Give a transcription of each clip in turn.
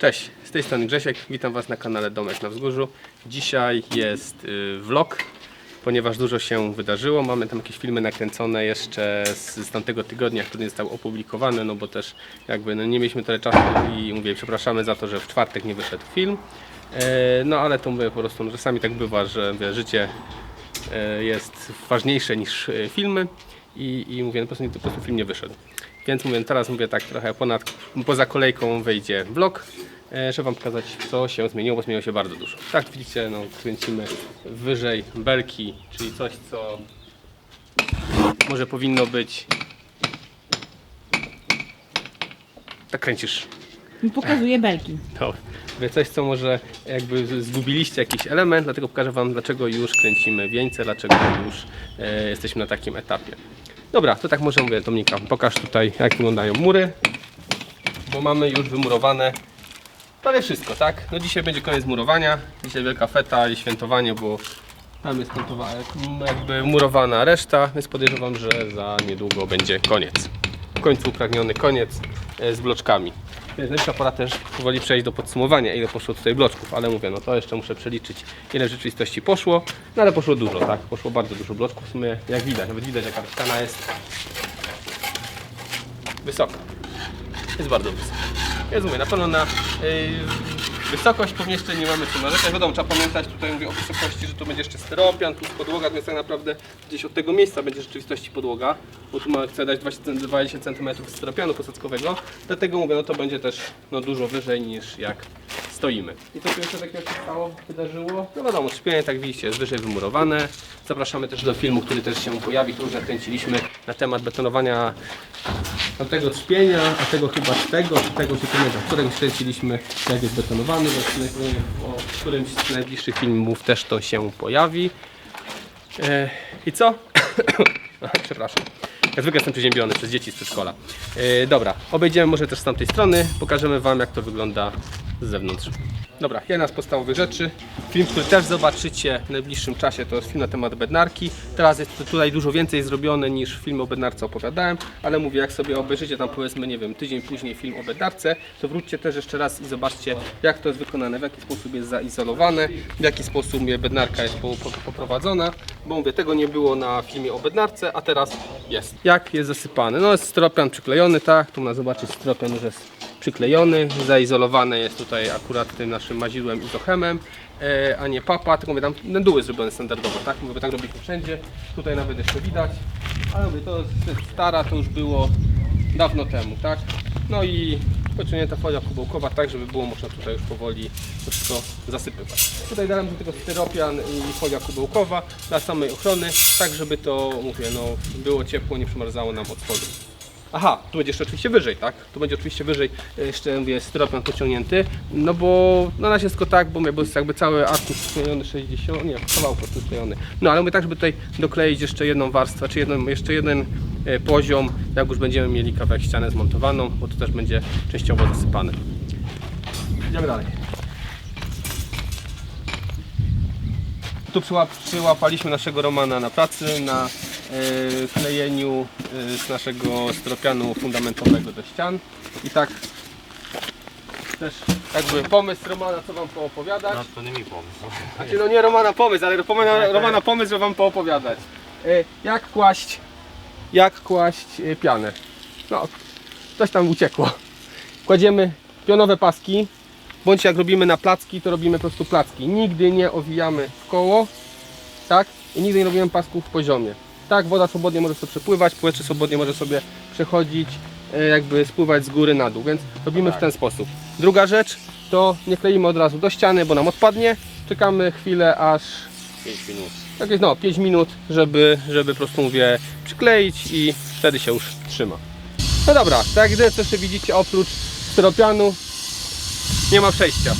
Cześć, z tej strony Grzesiek, witam Was na kanale Domek na Wzgórzu. Dzisiaj jest y, vlog, ponieważ dużo się wydarzyło. Mamy tam jakieś filmy nakręcone jeszcze z, z tamtego tygodnia, który nie został opublikowany, no bo też jakby no, nie mieliśmy tyle czasu i mówię, przepraszamy za to, że w czwartek nie wyszedł film. E, no ale to mówię po prostu, no, czasami tak bywa, że życie e, jest ważniejsze niż e, filmy i, i mówię, no, po, prostu, po prostu film nie wyszedł. Więc mówię, teraz mówię tak trochę ponad, poza kolejką wejdzie vlog, e, żeby Wam pokazać co się zmieniło, bo zmieniło się bardzo dużo. Tak widzicie, no, kręcimy wyżej belki, czyli coś co może powinno być... Tak kręcisz Pokazuje belki. to mówię, coś, co może jakby zgubiliście jakiś element, dlatego pokażę Wam, dlaczego już kręcimy wieńce, dlaczego już e, jesteśmy na takim etapie. Dobra, to tak może mówię, Dominika, pokaż tutaj, jak wyglądają mury, bo mamy już wymurowane prawie wszystko, tak? No dzisiaj będzie koniec murowania, dzisiaj wielka feta i świętowanie, bo tam jest jakby murowana reszta, więc podejrzewam, że za niedługo będzie koniec. W końcu upragniony koniec e, z bloczkami. Najwyższa pora też powoli przejść do podsumowania, ile poszło tutaj bloczków, ale mówię, no to jeszcze muszę przeliczyć, ile w rzeczywistości poszło, no ale poszło dużo, tak? Poszło bardzo dużo bloczków, w sumie jak widać, nawet widać jaka ściana jest wysoka. Jest bardzo wysoka. Więc mówię, na pewno na yy, wysokość pomieszczeń nie mamy co narzekać. Wiadomo, trzeba pamiętać tutaj mówię o wysokości, że tu będzie jeszcze styropian, tu podłoga, więc tak naprawdę gdzieś od tego miejsca będzie w rzeczywistości podłoga, bo tu mamy, chcę dać 20 20 cm styropianu posadzkowego, dlatego mówię, no to będzie też no, dużo wyżej niż jak stoimy. I co tu jeszcze takiego się stało, wydarzyło? No wiadomo, szpienie, tak widzicie, jest wyżej wymurowane. Zapraszamy też do filmu, który też się pojawi, który nakręciliśmy na temat betonowania tamtego trzpienia, a tego chyba z tego, czy tego się pamiętam, którego kręciliśmy, jak jest betonowany, o którymś z najbliższych filmów też to się pojawi. E, I co? Przepraszam. Jak zwykle jestem przeziębiony przez dzieci z przedszkola. E, dobra, obejdziemy może też z tamtej strony, pokażemy Wam jak to wygląda z zewnątrz. Dobra, jedna z podstawowych rzeczy. Film, który też zobaczycie w najbliższym czasie, to jest film na temat bednarki. Teraz jest tutaj dużo więcej zrobione niż film o bednarce opowiadałem, ale mówię, jak sobie obejrzycie tam powiedzmy, nie wiem, tydzień później film o bednarce, to wróćcie też jeszcze raz i zobaczcie, jak to jest wykonane, w jaki sposób jest zaizolowane, w jaki sposób bednarka jest po, po, poprowadzona, bo mówię, tego nie było na filmie o bednarce, a teraz jest. Jak jest zasypany? No jest stropian przyklejony, tak, tu można zobaczyć stropian, że jest przyklejony, zaizolowany jest tutaj akurat tym naszym mazidłem izochemem, e, a nie papa, tylko mówię, tam jest zrobiony standardowo, tak? Mówię, tak robiliśmy wszędzie, tutaj nawet jeszcze widać, ale mówię, to jest stara, to już było dawno temu, tak? No i pociągnięta folia kubełkowa, tak żeby było można tutaj już powoli to wszystko zasypywać. Tutaj dałem do tego styropian i folia kubełkowa dla samej ochrony, tak żeby to, mówię, no było ciepło, nie przymarzało nam od spodu. Aha, tu będzie jeszcze oczywiście wyżej, tak? Tu będzie oczywiście wyżej e, jeszcze mówię, styropian pociągnięty, no bo na razie jest tylko tak, bo, mówię, bo jest jakby cały arkusz sklejony 60, nie, kawał po prostu sklejony. No ale mówię tak, żeby tutaj dokleić jeszcze jedną warstwę, czy jedną, jeszcze jeden e, poziom, jak już będziemy mieli kawałek ściany zmontowaną, bo to też będzie częściowo zasypane. Idziemy dalej. Tu przyłap, przyłapaliśmy naszego Romana na pracy, na klejeniu e, z naszego stropianu fundamentowego do ścian. I tak też jakby pomysł Romana, co Wam poopowiadać. No to nie mi pomysł. Znaczy no nie Romana pomysł, ale Romana, Romana pomysł, żeby Wam poopowiadać. E, jak kłaść, jak kłaść e, pianę. No, coś tam uciekło. Kładziemy pionowe paski, bądź jak robimy na placki, to robimy po prostu placki. Nigdy nie owijamy w koło, tak? I nigdy nie robimy pasków w poziomie. Tak, woda swobodnie może sobie przepływać, powietrze swobodnie może sobie przechodzić, e, jakby spływać z góry na dół, więc robimy w ten sposób. Druga rzecz, to nie kleimy od razu do ściany, bo nam odpadnie. Czekamy chwilę, aż 5 minut. jakieś no 5 minut, żeby, żeby po prostu mówię przykleić i wtedy się już trzyma. No dobra, tak jak jeszcze widzicie oprócz styropianu nie ma przejścia.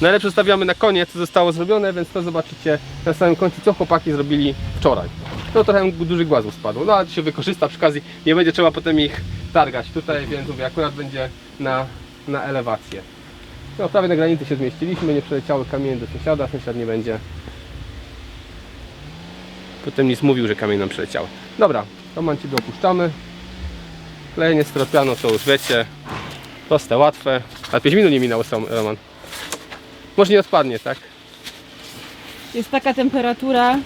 Najlepsze stawiamy na koniec, co zostało zrobione, więc to zobaczycie na samym końcu, co chłopaki zrobili wczoraj. No trochę dużych głazów spadło, no to się wykorzysta przy okazji, nie będzie trzeba potem ich targać tutaj, więc mówię, akurat będzie na, na elewację. No prawie na granicy się zmieściliśmy, nie przeleciały kamienie do sąsiada, sąsiad nie będzie Potem nic mówił, że kamień nam przeleciał. Dobra, to mancibę opuszczamy. Klejenie stropianu to już wiecie. Proste, łatwe. Ale 5 minut nie minęło, Sam- Roman. Może nie odpadnie, tak? Jest taka temperatura,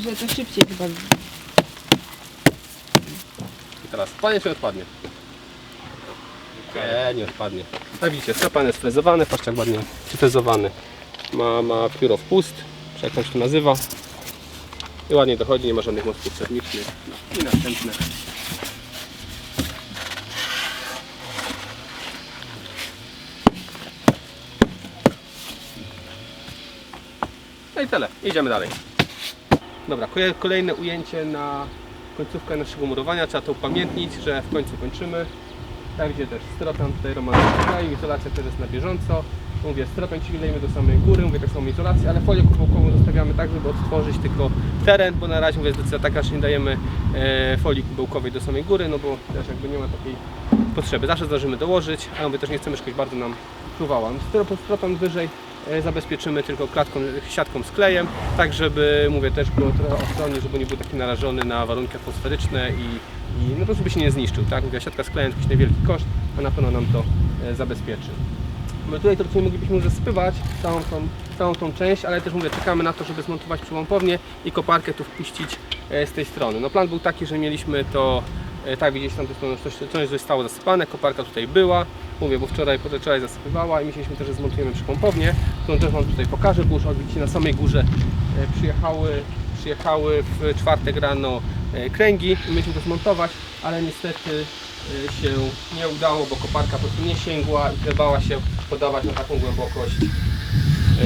że to szybciej chyba. I teraz odpadnie czy odpadnie? Nie, nie odpadnie. Tak widzicie, stropan jest frezowany, patrzcie jak ładnie przyfrezowany. Ma, ma pióro w pust, czy jak tam się to nazywa. I ładnie dochodzi, nie ma żadnych mostów termicznych. No, I następne. No i tyle, idziemy dalej. Dobra, kolejne ujęcie na końcówkę naszego murowania. Trzeba to upamiętnić, że w końcu kończymy. Jak widzicie też styropian tutaj Roman kraju, izolacja też jest na bieżąco. Mówię, styropian ci lejemy do samej góry, mówię tak samo izolację, ale folię kubełkową zostawiamy tak, żeby odtworzyć tylko teren, bo na razie mówię, decyzja taka, że nie dajemy e, folii kubełkowej do samej góry, no bo też jakby nie ma takiej potrzeby. Zawsze zdążymy dołożyć, ale mówię, też nie chcemy, żeby bardzo nam fruwała. Styropian, styropian wyżej zabezpieczymy tylko klatką, siatką z klejem, tak żeby, mówię, też go trochę ochronić, żeby nie był taki narażony na warunki atmosferyczne i, i no po prostu by się nie zniszczył, tak? Mówię, siatka z klejem to jakiś niewielki koszt, a na pewno nam to e, zabezpieczy. My tutaj nie moglibyśmy już zasypywać całą tą, całą tą część, ale też mówię, czekamy na to, żeby zmontować przyłąkownię i koparkę tu wpuścić e, z tej strony. No plan był taki, że mieliśmy to, e, tak widzieliście tam to coś, coś zostało zasypane, koparka tutaj była, mówię, bo wczoraj, wczoraj zasypywała i myśleliśmy też, że zmontujemy przypompownię, którą też Wam tutaj pokażę, bo już widzicie na samej górze e, przyjechały, przyjechały w czwartek rano e, kręgi i mieliśmy to zmontować, ale niestety e, się nie udało, bo koparka po prostu nie sięgła i trebała się podawać na taką głębokość.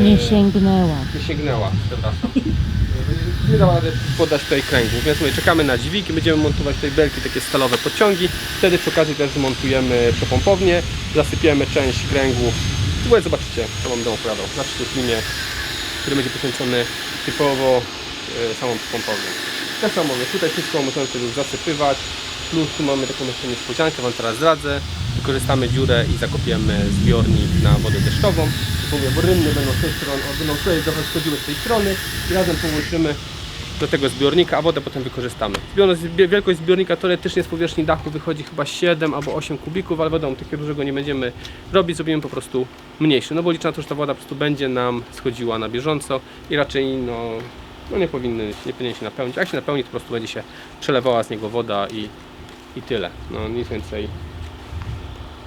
Nie sięgnęła. nie sięgnęła, przepraszam. Nie dała rady podać tutaj kręgów, więc mówię, czekamy na dźwig i będziemy montować tutaj belki, takie stalowe podciągi. Wtedy przy okazji też zmontujemy przepompownię, zasypiemy część kręgów. Tutaj zobaczycie, co wam będę opowiadał, na przyszłym filmie, który będzie poświęcony typowo e, samą przepompownią. Tak samo mówię, tutaj wszystko możemy sobie już zasypywać, plus tu mamy taką jeszcze niespodziankę, wam teraz zdradzę. Wykorzystamy dziurę i zakopiemy zbiornik na wodę deszczową. Mówię, bo rynny będą z tej strony, będą tutaj do was schodziły z tej strony i razem połączymy do tego zbiornika, a wodę potem wykorzystamy. Wielkość zbiornika teoretycznie z powierzchni dachu wychodzi chyba 7 albo 8 kubików, ale wiadomo, takiego dużego nie będziemy robić, zrobimy po prostu mniejszy. No bo liczę na to, że ta woda po prostu będzie nam schodziła na bieżąco i raczej no, no nie, powinny, nie powinien się napełnić. Jak się napełni, to po prostu będzie się przelewała z niego woda i, i tyle. No nic więcej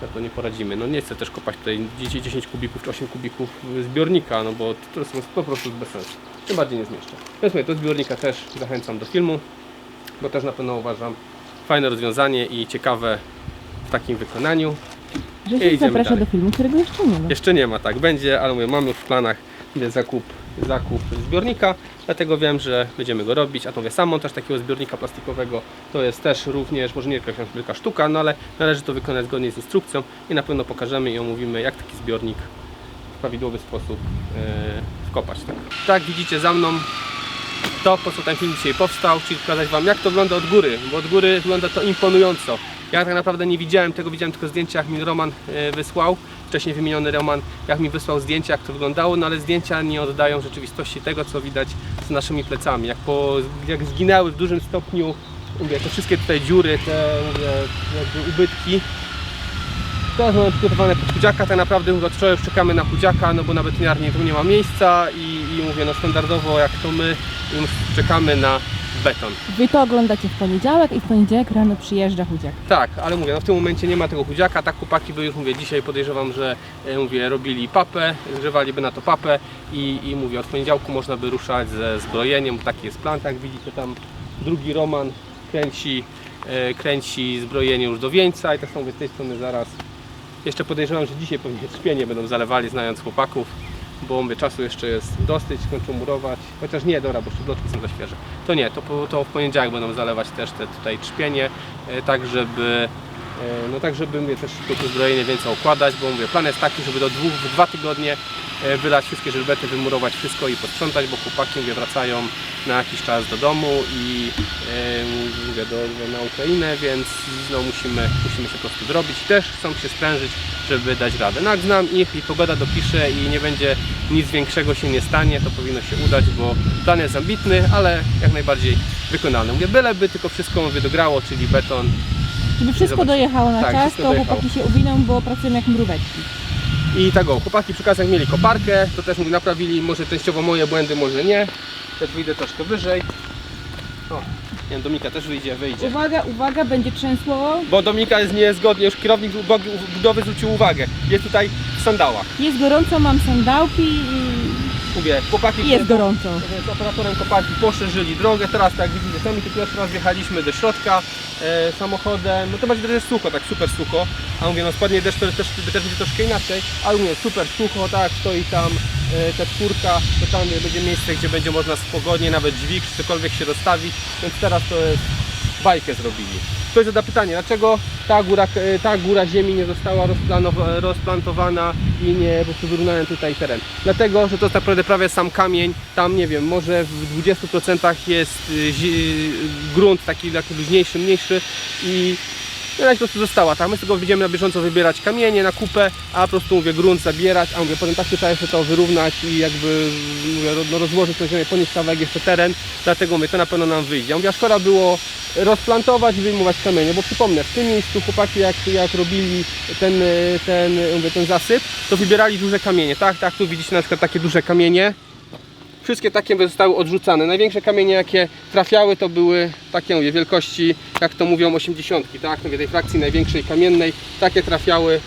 na to nie poradzimy. No nie chcę też kopać tutaj 10 10 kubików czy 8 kubików zbiornika, no bo to jest po prostu bez sensu. Tym bardziej nie zmieszczę. Więc mówię, do zbiornika też zachęcam do filmu, bo też na pewno uważam fajne rozwiązanie i ciekawe w takim wykonaniu. Idziemy zaprasza dalej. do filmu, którego jeszcze nie ma. Jeszcze nie ma, tak będzie, ale mówię, mam już w planach zakup, zakup zbiornika, dlatego wiem, że będziemy go robić, a to mówię, sam montaż takiego zbiornika plastikowego to jest też również, może nie jakaś wielka sztuka, no ale należy to wykonać zgodnie z instrukcją i na pewno pokażemy i omówimy, jak taki zbiornik w prawidłowy sposób e, wkopać. Tak. tak widzicie za mną to, po co ten film dzisiaj powstał, czyli pokazać Wam, jak to wygląda od góry, bo od góry wygląda to imponująco. Ja tak naprawdę nie widziałem tego, widziałem tylko zdjęcia, jak mi Roman e, wysłał, wcześniej wymieniony Roman, jak mi wysłał zdjęcia, jak to wyglądało, no ale zdjęcia nie oddają rzeczywistości tego, co widać z naszymi plecami. Jak, po, jak zginęły w dużym stopniu, mówię, te wszystkie tutaj dziury, te jakby ubytki, Teraz mamy przygotowane pod chudziaka, tak naprawdę już czekamy na chudziaka, no bo na betoniarni tu nie ma miejsca i, i mówię, no standardowo jak to my, już czekamy na beton. Wy to oglądacie w poniedziałek i w poniedziałek rano przyjeżdża chudziak. Tak, ale mówię, no w tym momencie nie ma tego chudziaka, tak chłopaki by już mówię, dzisiaj podejrzewam, że e, mówię, robili papę, zgrzewaliby na to papę i, i mówię, od poniedziałku można by ruszać ze zbrojeniem, bo taki jest plan, tak widzicie tam drugi Roman kręci, e, kręci zbrojenie już do wieńca i tak samo mówię, z tej strony zaraz Jeszcze podejrzewam, że dzisiaj pewnie trzpienie będą zalewali, znając chłopaków, bo mówię, czasu jeszcze jest dosyć, skończą murować. Chociaż nie, dobra, bo szczuplotki są za świeże. To nie, to, to w poniedziałek będą zalewać też te tutaj trzpienie, e, tak żeby e, no tak, żeby mnie też szybko to zbrojenie więcej układać, bo mówię, plan jest taki, żeby do dwóch, dwa tygodnie wylać wszystkie żelbety, wymurować wszystko i posprzątać, bo chłopaki mówię, wracają na jakiś czas do domu i e, mówię, do, na Ukrainę, więc no, musimy, musimy się po prostu zrobić. Też chcą się sprężyć, żeby dać radę. No jak znam ich i pogoda dopisze i nie będzie nic większego się nie stanie, to powinno się udać, bo plan jest ambitny, ale jak najbardziej wykonalny. Mówię, byleby tylko wszystko mówię, dograło, czyli beton, Żeby wszystko dojechało na Tak, czas, to dojechało. chłopaki się uwiną, bo pracują jak mróweczki. I tak o, chłopaki przy kasach mieli koparkę, to też mówię, naprawili może częściowo moje błędy, może nie. Też wyjdę troszkę wyżej. O, nie wiem, Dominika też wyjdzie, wyjdzie. Uwaga, uwaga, będzie trzęsło. Bo Dominika jest niezgodnie, już kierownik budowy zwrócił uwagę. Jest tutaj w sandałach. Jest gorąco, mam sandałki Mówię, chłopaki i jest gorąco. z operatorem koparki poszerzyli drogę. Teraz tak jak widzicie, sami tu pierwszy raz wjechaliśmy do środka e, samochodem. No to będzie też sucho, tak super sucho. A mówię, no spadnie deszcz, to też, też będzie troszkę inaczej. Ale mówię, super sucho, tak, stoi tam e, ta czwórka, to tam będzie miejsce, gdzie będzie można spokojnie nawet dźwig czy cokolwiek się rozstawić. Więc teraz to jest bajkę zrobili. Ktoś zada pytanie, dlaczego ta góra, e, ta góra ziemi nie została rozplantowana i nie po prostu wyrównałem tutaj teren. Dlatego, że to jest tak naprawdę prawie sam kamień, tam nie wiem, może w 20% jest y, zi- grunt taki, taki luźniejszy, mniejszy i no, po prostu została tam. My tylko będziemy na bieżąco wybierać kamienie na kupę, a po prostu mówię grunt zabierać, a mówię potem tak trzeba jeszcze to wyrównać i jakby mówię, no, rozłożyć tą ziemię, ponieść kawałek jeszcze teren, dlatego mówię, to na pewno nam wyjdzie. Ja mówię, a szkoda było rozplantować i wyjmować kamienie, bo przypomnę, w tym miejscu chłopaki jak, jak robili ten, ten, mówię, ten zasyp, to wybierali duże kamienie, tak, tak, tu widzicie na przykład takie duże kamienie, Wszystkie takie zostały odrzucane. Największe kamienie, jakie trafiały, to były takie mówię, wielkości, jak to mówią, 80, tak? Mówię, tej frakcji największej kamiennej. Takie trafiały,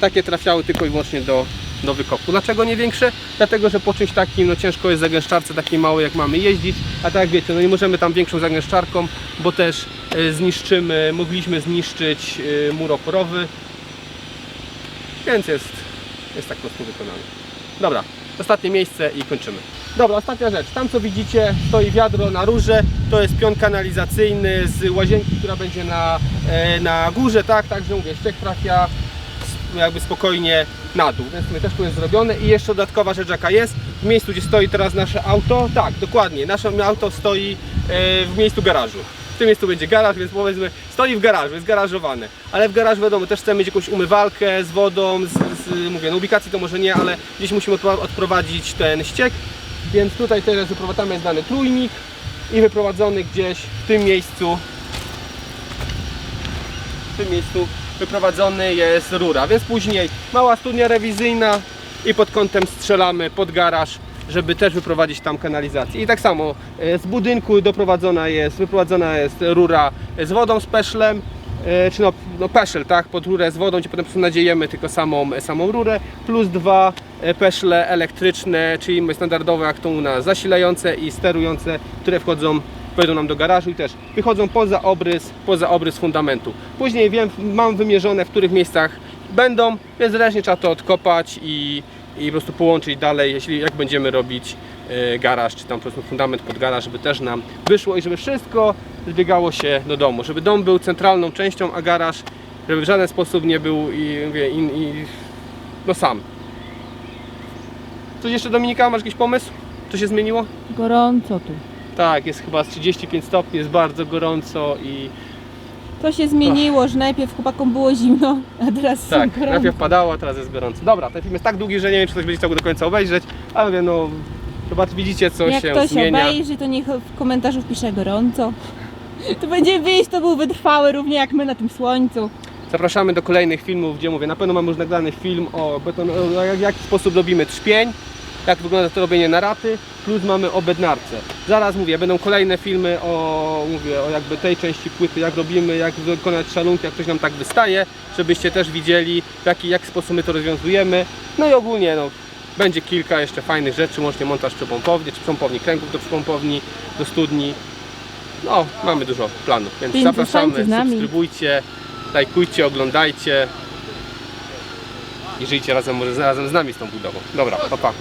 takie trafiały tylko i wyłącznie do, do wykopu. Dlaczego nie większe? Dlatego, że po czymś takim no, ciężko jest zagęszczarce takiej małej, jak mamy jeździć. A tak jak wiecie, no nie możemy tam większą zagęszczarką, bo też e, zniszczymy, mogliśmy zniszczyć e, mur oporowy. Więc jest, jest tak po prostu wykonane. Dobra, ostatnie miejsce i kończymy. Dobra, ostatnia rzecz. Tam co widzicie stoi wiadro na rurze. To jest pion kanalizacyjny z łazienki, która będzie na, e, na górze, tak? Także mówię, ściek trafia jakby spokojnie na dół. Więc tutaj też tu jest zrobione. I jeszcze dodatkowa rzecz jaka jest. W miejscu gdzie stoi teraz nasze auto, tak, dokładnie, nasze auto stoi e, w miejscu garażu. W tym miejscu będzie garaż, więc powiedzmy, stoi w garażu, jest garażowane. Ale w garażu wiadomo, też chcemy mieć jakąś umywalkę z wodą, z, z mówię, no ubikacji to może nie, ale gdzieś musimy odpro- odprowadzić ten ściek. Więc tutaj teraz wyprowadzamy jest dany trójnik i wyprowadzony gdzieś w tym miejscu. W tym miejscu wyprowadzony jest rura, więc później mała studnia rewizyjna i pod kątem strzelamy pod garaż, żeby też wyprowadzić tam kanalizację. I tak samo e, z budynku doprowadzona jest, wyprowadzona jest rura z wodą z peszlem, e, czy no, no peszel, tak, pod rurę z wodą, gdzie potem po prostu nadziejemy tylko samą, samą rurę, plus dwa peszle elektryczne, czyli standardowe jak to u nas, zasilające i sterujące, które wchodzą wejdą nam do garażu i też wychodzą poza obrys, poza obrys fundamentu. Później wiem, mam wymierzone w których miejscach będą, więc ręcznie trzeba to odkopać i, i po prostu połączyć dalej, jeśli jak będziemy robić e, garaż, czy tam po prostu fundament pod garaż, żeby też nam wyszło i żeby wszystko zbiegało się do domu, żeby dom był centralną częścią, a garaż żeby w żaden sposób nie był i, mówię, i, i no sam. Coś jeszcze Dominika, masz jakiś pomysł? Co się zmieniło? Gorąco tu. Tak, jest chyba z 35 stopni, jest bardzo gorąco i To się zmieniło, że najpierw chłopakom było zimno, a teraz tak, są gorąco. najpierw padało, a teraz jest gorąco. Dobra, ten film jest tak długi, że nie wiem, czy ktoś będzie chciał go do końca obejrzeć, ale no chyba widzicie, co Jak się ktoś zmienia. obejrzy, to niech w komentarzu wpisze gorąco. To będzie wyjść, to był wytrwały, równie jak my na tym słońcu. Zapraszamy do kolejnych filmów, gdzie mówię, na pewno mamy już nagrany film o, beton, o jak, w jaki sposób robimy trzpień, jak wygląda to robienie na raty, plus mamy o bednarce. Zaraz mówię, będą kolejne filmy o, mówię, o jakby tej części płyty, jak robimy, jak wykonać szalunki, jak coś nam tak wystaje, żebyście też widzieli, w jaki, jaki sposób my to rozwiązujemy. No i ogólnie, no, będzie kilka jeszcze fajnych rzeczy, łącznie montaż przypompowni, czy przypompowni kręgów do przypompowni, do studni. No, mamy dużo planów, więc zapraszamy, subskrybujcie, lajkujcie, oglądajcie i żyjcie razem, razem z nami z tą budową. Dobra, pa pa.